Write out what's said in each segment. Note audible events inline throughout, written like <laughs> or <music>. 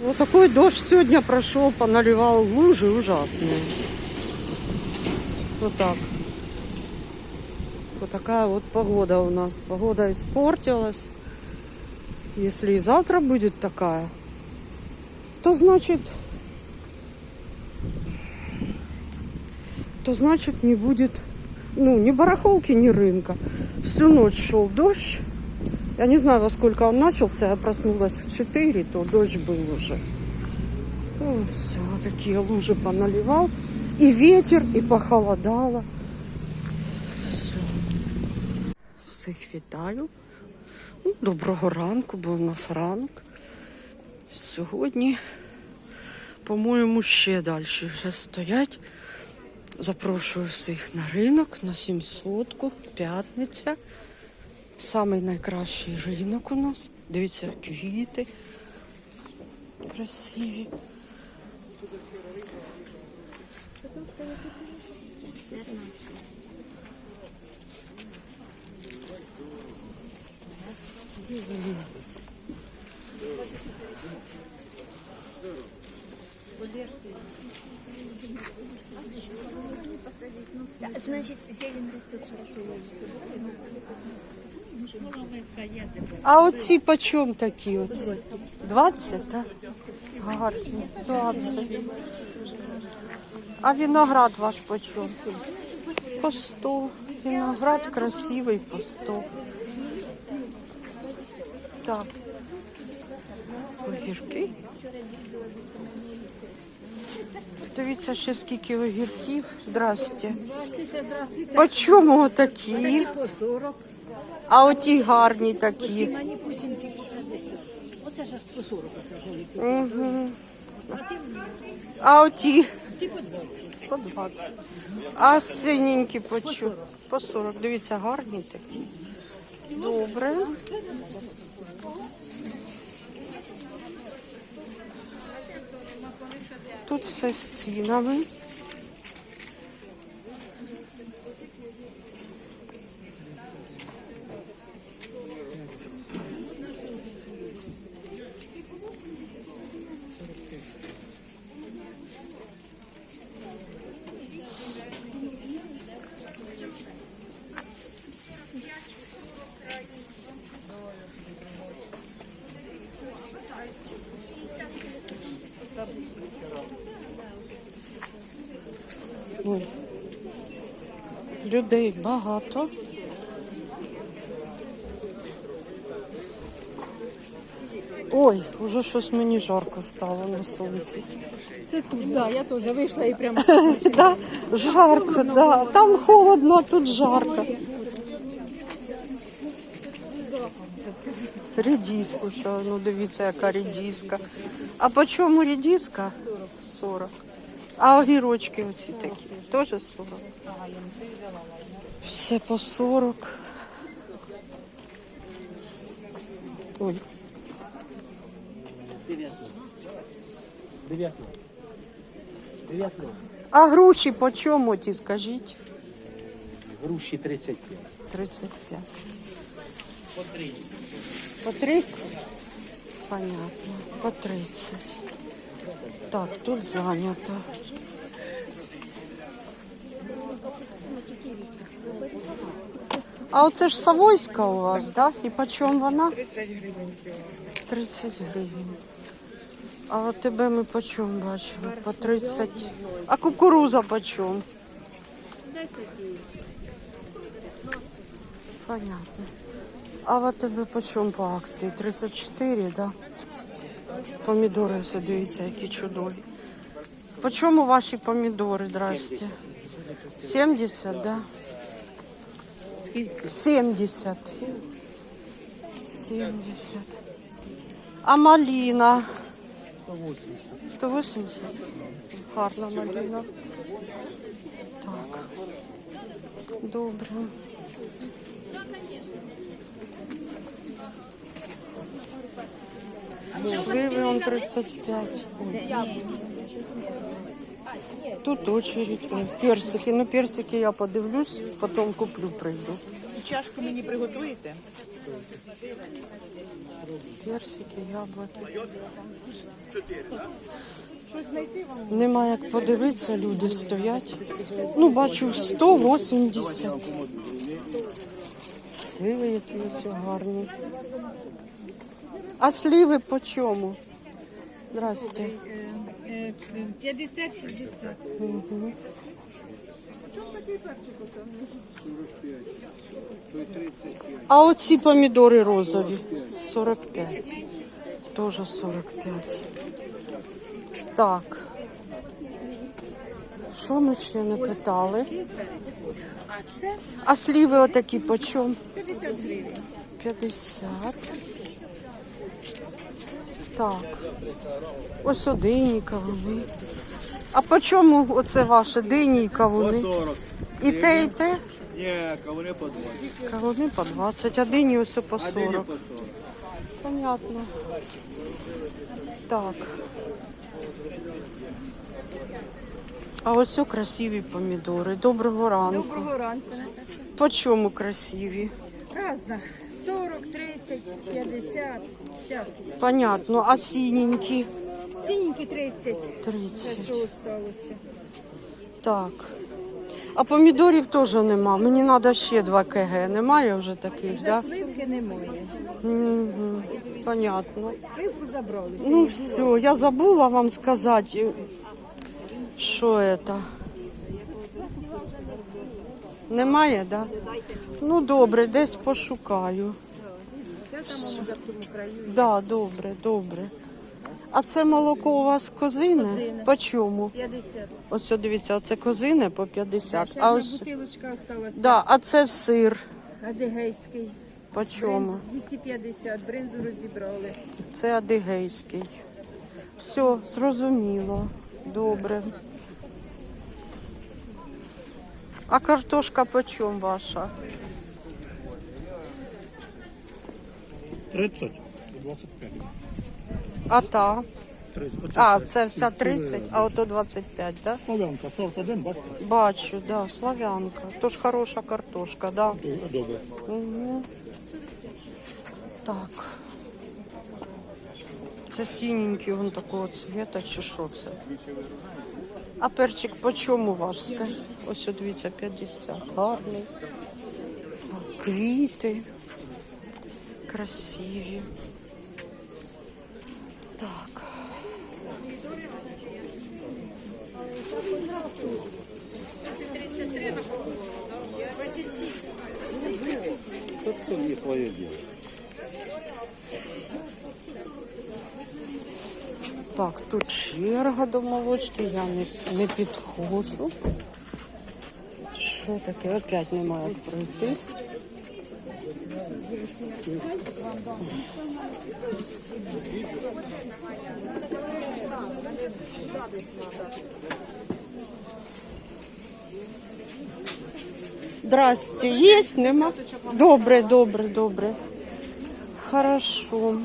Вот такой дождь сегодня прошел, поналивал лужи ужасные. Вот так. Вот такая вот погода у нас. Погода испортилась. Если и завтра будет такая, то значит, то значит не будет, ну, ни барахолки, ни рынка. Всю ночь шел дождь. Я не знаю, во сколько он начался. Я проснулась в 4, то дождь был уже. Ну, все, такие лужи поналивал. И ветер, і похолодало. Все. Всіх вітаю. Ну, доброго ранку, бо у нас ранок. Сьогодні, по-моєму, ще далі вже стоять. Запрошую всіх на ринок на 700 п'ятниця. Самий найкращий ринок у нас. Дивіться, квіти красиві. Значит, зелень растет хорошо. А оці по чому такі оці? 20, так? Гарні. 20. А виноград ваш по чому? По 100. Виноград красивий по 100. Так. Огірки. Дивіться, ще скільки огірків. Здрасте. Здравствуйте, здравствуйте. По чому отакі? По 40. А оті гарні такі. Мані пусінки 50. Оце ж по 40 саджали. Угу. А А оті по 20. по 20. А синенькі по чому? По 40. Дивіться, гарні такі. Добре. Тут все з цінами. Людей багато. Ой, уже щось мені жарко стало на сонці. Це тут, да, я теж вийшла і прямо <laughs> Да, жарко, да. Там холодно, а тут жарко. Редиску ще, ну дивіться, яка редиска. А по чому редиска? 40. 40. А огірочки оці такі, теж 40. Все по 40. Ой, 19. 19. а груші по чому ті, скажіть? Груші 35. 35. По 30? Понятно. По 30. Так, тут занято. А оце ж Савойська у вас, да? І по чому вона? 30 гривень. 30 гривень. А от тебе ми по чому бачимо? По 30. А кукуруза по чому? 10 Понятно. А вот тебе по чому по акції? 34, да? Помідори все дивіться, які чудові. По чому ваші помідори, здрасте? 70, да? 70. 70. А малина? 180. 180? Гарна малина. Так. Добре. Сливи он 35. Ой. Тут очередь. Ой, персики. Ну, персики я подивлюсь, потім куплю, прийду. І Чашку мені приготуєте? Персики, яблуки. Нема як подивитися, люди стоять. Ну, бачу, 180. Сливи які ось гарні. А сливи по чому? Здрасте. 50-60. А оці помідори розові 45. Тоже 45. Так. Що ми ще не питали? А сліви отакі по чому? 50 гривень. 50. Так. Ось о, дині кавуни. А по чому оце ваше дині і кавуни? 40. І те, і те? Ні, кавуни по 20. Кавуни по 20, а дині ось по А дині 40. по 40. Понятно. Так. А ось о красиві помідори. Доброго ранку. Доброго ранку. По чому красиві? Разно. 40, 30, 50, всякі. Понятно. А синенькі? Синенькі 30. 30. Що осталося? Так. А помідорів теж нема. Мені треба ще 2 кг. Немає вже таких, так? сливки немає. Угу. Понятно. Сливку забрали. Ну все, я забула вам сказати, що это. Немає, да? Ну добре, десь пошукаю. Це там воно за. Да, добре, добре. А це молоко у вас козине? Козине. По чому? 50. Ось о, дивіться, оце козине по 50. Ще А одна ось бутилочка осталася. да, а це сир. Адигейський. По чому? Бринзу 250. Бринзу розібрали. Це адигейський. Все, зрозуміло. Добре. А картошка по чому ваша? 30. 25. А та? 30. Оце А, все. це вся 30, а ото 25, так? Да? Слов'янка, сорт один, бачите? Бачу, да, славянка. Тож хороша картошка, да. Добре. Угу. Так. Це синенький, він такого цвета, чи що це? А перчик по чому ваш? Скажи? Ось, от дивіться, 50. Гарний. Так, Квіти. Красиві. Так. Тут є твоє діло. Так, тут черга до молочки, я не, не підходжу. Що таке? Опять немає пройти. Здрасте, есть, нема? Добре, добре, добре. Хорошо.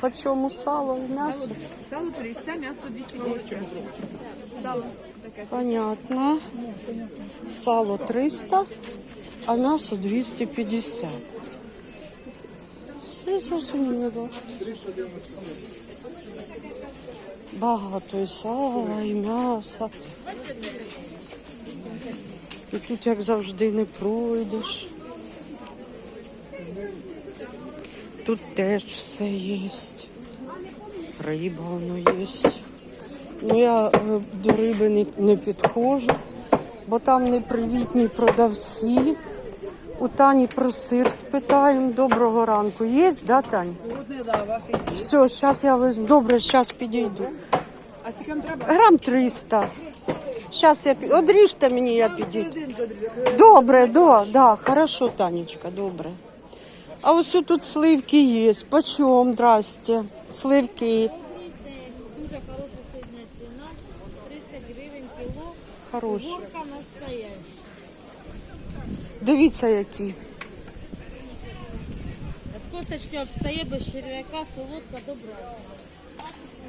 По чому сало і м'ясо? Сало 300, м'ясо 250. Понятно. Сало 300, а м'ясо 250. Все зрозуміло. Багато і сала, і м'яса. І тут, як завжди, не пройдеш. Тут теж все є. Риба воно є. Ну, я е, до риби не, не підходжу, бо там непривітні продавці. У Тані про сир спитаємо. Доброго ранку. Є, да, Тань? Все, зараз я візьму. Добре, зараз підійду. А скільки треба? Грам 300. Зараз я пі- Одріжте мені, я підійду. Добре, да, да, хорошо, Танечка, добре. А ось тут сливки є. Почем, здрасте. Сливки. Дуже хороша сьогодні ціна. 30 гривень кіло. Хороші. Дивіться, які. Косточки обстає без черв'яка, солодка, добра.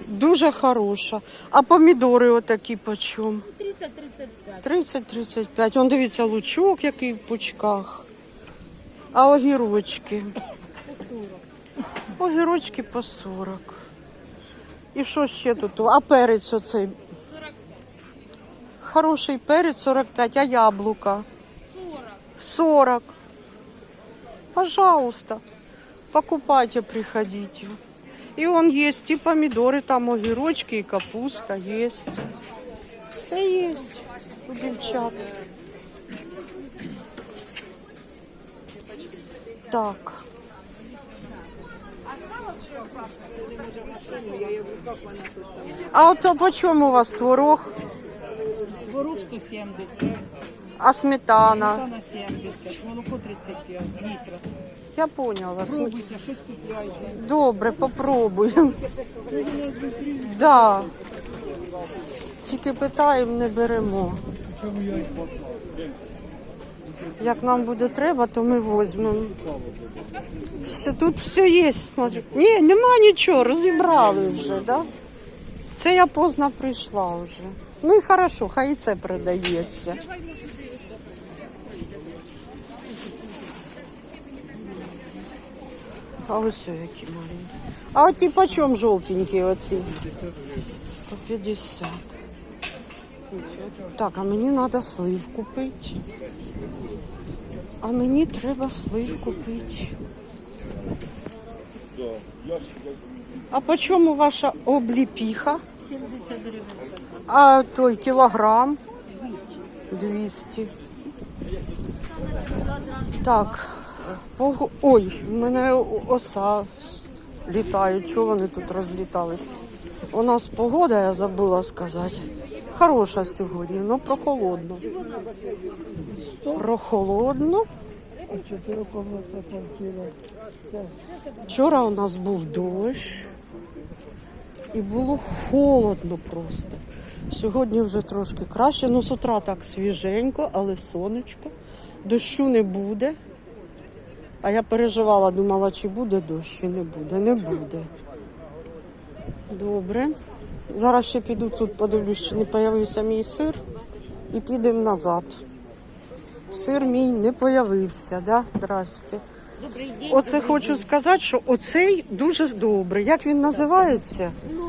Дуже хороша. А помідори отакі почем? 30 30-35. 30-35. Он дивіться, лучок який в пучках. А огірочки? Огірочки по 40. І що ще тут? А перець оцей? 40. Хороший перець 45, а яблука? 40. 40. Пожалуйста, покупайте, приходите. И он есть, и помидоры, там огірочки, и капуста есть. Все есть у дівчат. Так. А от по чому у вас творог? Творог 170, А сметана? сметана 70, молоко 35 літрів. Я поняла. Сме- Пробуйте, щось купляйте. Добре, попробуємо. Да. Тільки питаємо, не беремо. Як нам буде треба, то ми візьмемо. Все, тут все є, смотри. Ні, нема нічого, розібрали вже, да? Це я поздно прийшла вже. Ну і хорошо, хай і це продається. А ось які маленькі. А оті по чому жовтенькі оці? По 50. Так, а мені треба слив купити. А мені треба слив купити. А по чому ваша обліпіха? 70 гривень. А той кілограм? 200. Так. пог- Ой, в мене оса літають. Чого вони тут розлітались? У нас погода, я забула сказати. Хороша сьогодні, але прохолодно. Прохолодно. Вчора у нас був дощ. І було холодно просто. Сьогодні вже трошки краще. Ну, з утра так свіженько, але сонечко. Дощу не буде. А я переживала, думала, чи буде дощ, чи не буде. Не буде. Добре. Зараз ще піду тут, подивлюсь, чи не появився мій сир. І підемо назад. Сир мій не появився, да? Здрасте. Добрий день. Оце хочу сказати, що оцей дуже добрий. Як він називається? Ну,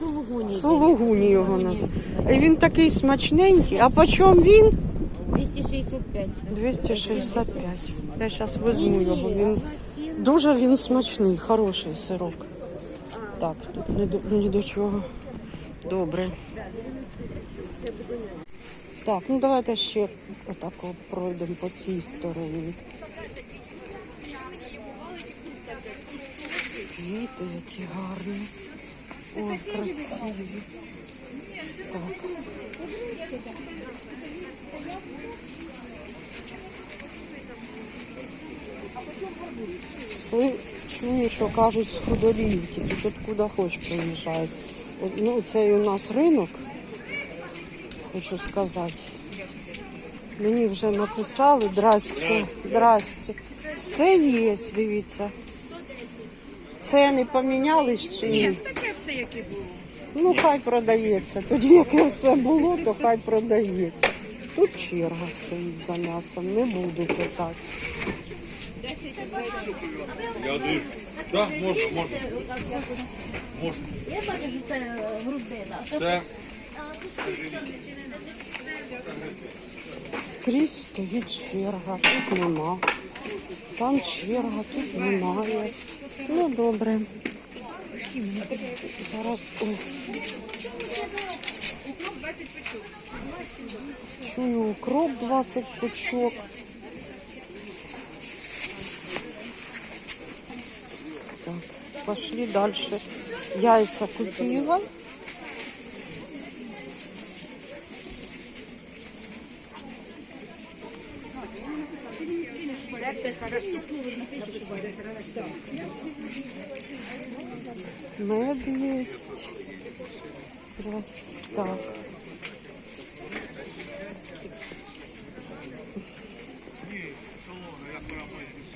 сулугуні. Сулугуні його називають. І він такий смачненький. А по чому він? 265. 265. Я зараз візьму його. Він дуже він смачний, хороший сирок. Так, тут ні до, ні до чого. Добре. Так, ну давайте ще отак от пройдемо по цій стороні. Квіти які гарні. Ой, красиві. Так. Сли чую, що кажуть з худолівки, тут откуда хоч приїжджають. Ну, цей у нас ринок, хочу сказати. Мені вже написали, здрасте, здрасте. Все є, дивіться. Ціни помінялись чи ні? Ні, Таке все, яке було. Ну, хай продається. Тоді, яке все було, то хай продається. Тут черга стоїть за м'ясом, не буду питати. Так, можна, можна. Я бачу, що це грудина. Це Скрізь стоїть черга, тут нема. Там черга, тут немає. Ну, добре. Зараз. о. Чую, укроп 20 пучок. Так, пошли дальше. Яйца купила. Мед есть. Раз. Так.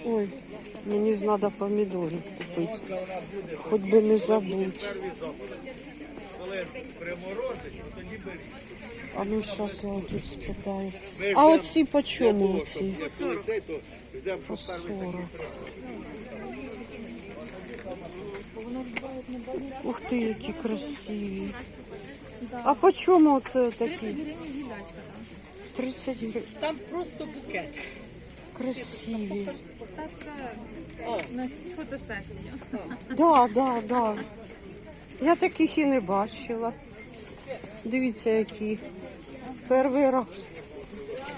Ой, мені треба помідори купити. Хоч би не беріть. А ну зараз я тут спитаю. А оці по чому оці? По 40. Ух ти, які красиві. А по чому оце такі? 30 гривень. Там просто букет. Красиві. На фотосесію. Да, да, да. Я таких і не бачила. Дивіться, які. Перший раз.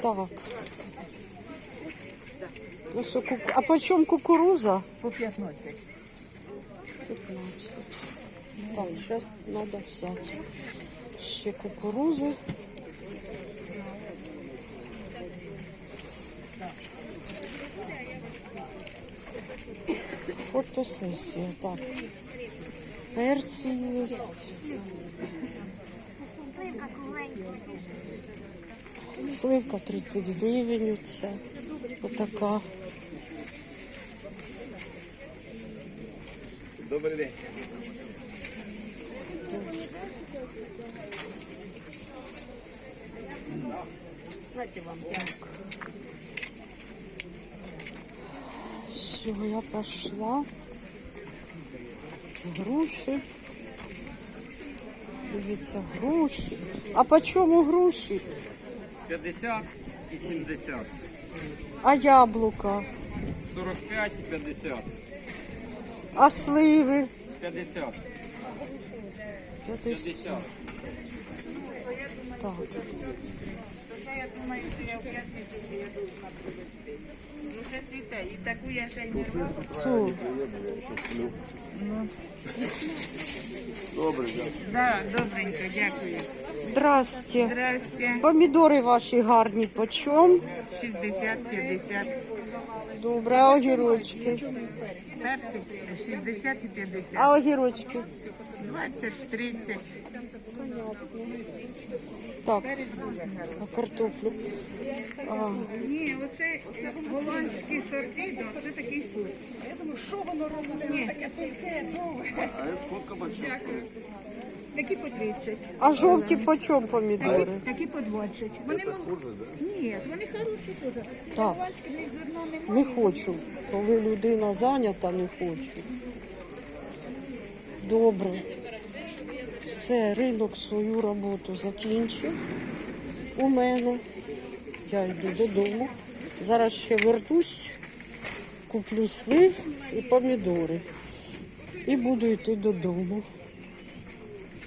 Так. А по чому кукуруза? По 15. 15. Зараз треба взяти. Ще кукурузи. Фотосесія, так. Перці є. Сливка 30 гривень. Це отака. Добрий день. Все, я пошла. Груші. Дивіться, груші. А по чому груші? 50 і 70, А яблука? 45 і 50, А сливи? 50, 50. 50. Так. Я думаю, що я в п'ятницю приїду на продавці. Ну, ще цвіте, і таку я ще й не рвала. Фу. Да, добренько, дякую. Здрасте. Здрасте. Помідори ваші гарні по чому? 60-50. Добре, а огірочки? Перчик 60 і 50. А огірочки? 20-30. Так, а картоплю? А, Ні, оце голландські сорти, це такий сорт. Я думаю, що воно росте? Ні. Таке тонке, довге. Такі по 30. а жовті по чому помідори? Такі по 20. Вони мол... Ні, вони хороші теж. Так. Голландські, в них зерна немає. Не хочу. Коли людина зайнята, не хочу. Добре. Все, ринок свою роботу закінчив. У мене. Я йду додому. Зараз ще вернусь, куплю слив і помідори. І буду йти додому.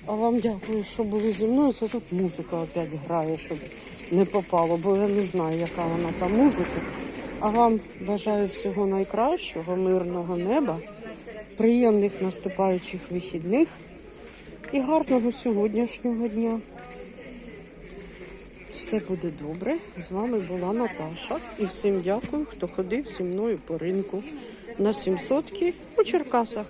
А вам дякую, що були зі мною. Це тут музика опять грає, щоб не попало, бо я не знаю, яка вона там музика. А вам бажаю всього найкращого, мирного неба, приємних наступаючих вихідних і гарного сьогоднішнього дня. Все буде добре. З вами була Наташа. І всім дякую, хто ходив зі мною по ринку на 700 у Черкасах.